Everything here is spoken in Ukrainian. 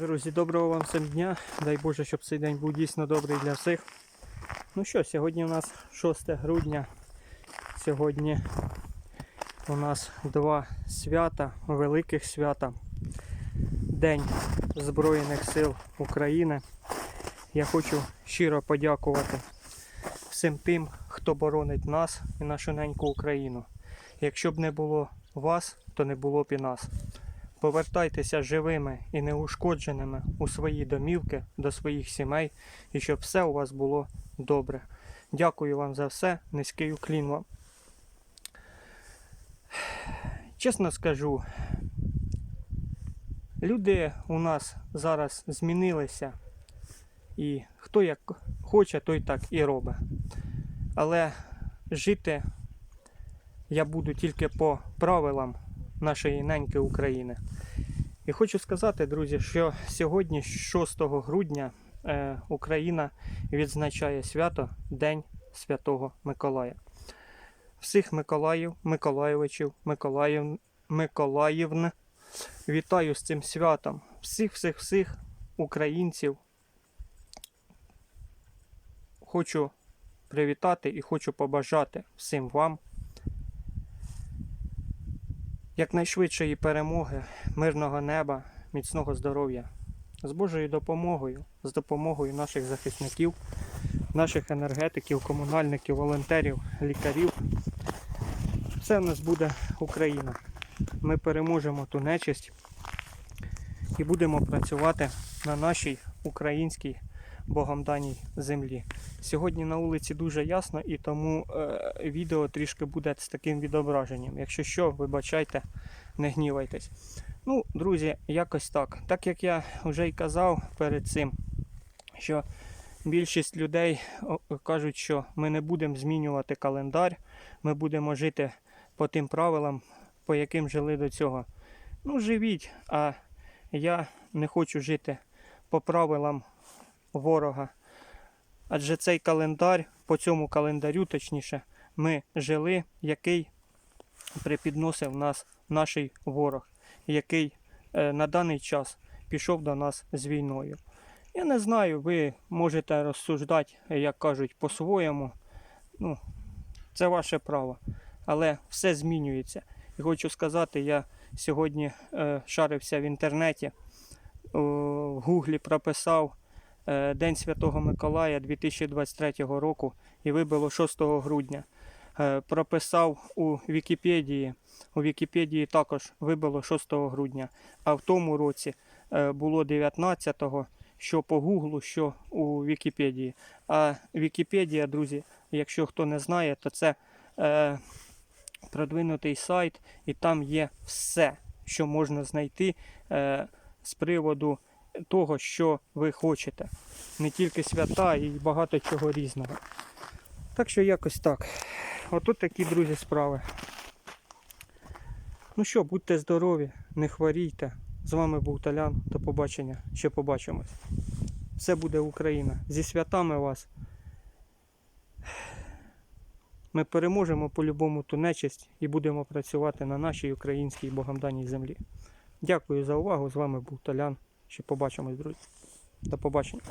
Друзі, доброго вам всім дня. Дай Боже, щоб цей день був дійсно добрий для всіх. Ну що, сьогодні у нас 6 грудня. Сьогодні у нас два свята, великих свята. День Збройних сил України. Я хочу щиро подякувати всім тим, хто боронить нас і нашу неньку Україну. Якщо б не було вас, то не було б і нас. Повертайтеся живими і неушкодженими у свої домівки до своїх сімей і щоб все у вас було добре. Дякую вам за все. Низький уклін вам. Чесно скажу, люди у нас зараз змінилися, і хто як хоче, той так і робить. Але жити я буду тільки по правилам нашої неньки України. І хочу сказати, друзі, що сьогодні, 6 грудня, е, Україна відзначає свято День Святого Миколая. Всіх Миколаїв, Миколаєвичів, Миколаїв, Миколаївн вітаю з цим святом. Всіх, всіх, всіх українців. Хочу привітати і хочу побажати всім вам якнайшвидшої перемоги, мирного неба, міцного здоров'я. З Божою допомогою, з допомогою наших захисників, наших енергетиків, комунальників, волонтерів, лікарів. Все в нас буде Україна. Ми переможемо ту нечисть і будемо працювати на нашій українській Богом даній землі. Сьогодні на вулиці дуже ясно і тому е, відео трішки буде з таким відображенням. Якщо що, вибачайте, не гнівайтесь. Ну, друзі, якось так. Так як я вже й казав перед цим, що більшість людей кажуть, що ми не будемо змінювати календар, ми будемо жити по тим правилам, по яким жили до цього. Ну, живіть, а я не хочу жити по правилам ворога. Адже цей календар, по цьому календарю, точніше, ми жили, який припідносив нас наш ворог, який е, на даний час пішов до нас з війною. Я не знаю, ви можете розсуждати, як кажуть, по-своєму. Ну, це ваше право. Але все змінюється. І хочу сказати, я сьогодні е, шарився в інтернеті, в гуглі прописав День Святого Миколая 2023 року і вибило 6 грудня. Е, прописав у Вікіпедії. У Вікіпедії також вибило 6 грудня. А в тому році е, було 19-го, що по гуглу, що у Вікіпедії. А Вікіпедія, друзі, якщо хто не знає, то це е, продвинутий сайт, і там є все, що можна знайти е, з приводу того, що ви хочете. Не тільки свята і багато чого різного. Так що якось так. Отут такі, друзі, справи. Ну що, будьте здорові, не хворійте. З вами був Талян. До побачення. Ще побачимось. Все буде Україна. Зі святами вас. Ми переможемо по-любому ту нечисть і будемо працювати на нашій українській богомданій землі. Дякую за увагу. З вами був Талян. Ще побачимось, друзі. До побачення.